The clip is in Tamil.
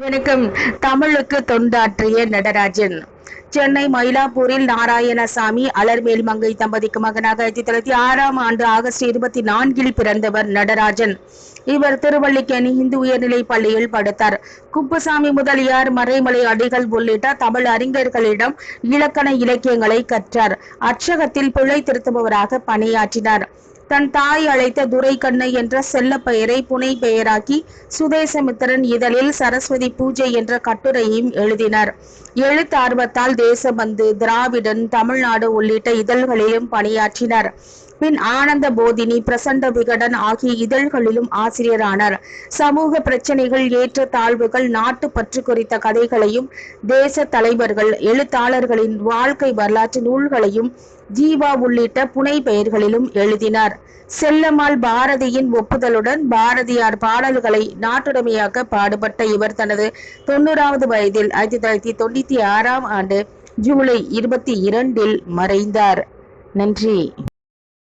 வணக்கம். தமிழுக்கு தொண்டாற்றிய நடராஜன். சென்னை மயிலாப்பூரில் நாராயணசாமி அலர்மேல் மங்கை தம்பதிக்கு மகனாக ஆயிரத்தி தொள்ளாயிரத்தி ஆறாம் ஆண்டு ஆகஸ்ட் இருபத்தி நான்கில் பிறந்தவர் நடராஜன். இவர் திருவள்ளிக்கேணி இந்து உயர்நிலைப் பள்ளியில் படுத்தார். குப்புசாமி முதலியார் மறைமலை அடிகள் உள்ளிட்ட தமிழ் அறிஞர்களிடம் இலக்கண இலக்கியங்களை கற்றார். அச்சகத்தில் பிழை திருத்துபவராக பணியாற்றினார். தன் தாய் அழைத்த துரைக்கண்ணை என்ற செல்ல பெயரை புனை பெயராக்கி சுதேசமித்திரன் இதழில் சரஸ்வதி பூஜை என்ற கட்டுரையையும் எழுதினர். எழுத்தார்வத்தால் தேசபந்து திராவிடன் தமிழ்நாடு உள்ளிட்ட இதழ்களிலும் பணியாற்றினர். பின் ஆனந்த போதினி பிரசண்ட விகடன் ஆகிய இதழ்களிலும் ஆசிரியரானார். சமூக பிரச்சனைகள் ஏற்ற தாழ்வுகள் நாட்டு பற்று குறித்த கதைகளையும் தேச தலைவர்கள் எழுத்தாளர்களின் வாழ்க்கை வரலாற்று நூல்களையும் ஜீவா உள்ளிட்ட புனை பெயர்களிலும் எழுதினார். செல்லம்மாள் பாரதியின் ஒப்புதலுடன் பாரதியார் பாடல்களை நாட்டுடைமையாக்க பாடுபட்ட இவர் தனது தொண்ணூறாவது வயதில் ஆயிரத்தி தொள்ளாயிரத்தி தொண்ணூத்தி ஆறாம் ஆண்டு ஜூலை இருபத்தி இரண்டில் மறைந்தார். நன்றி.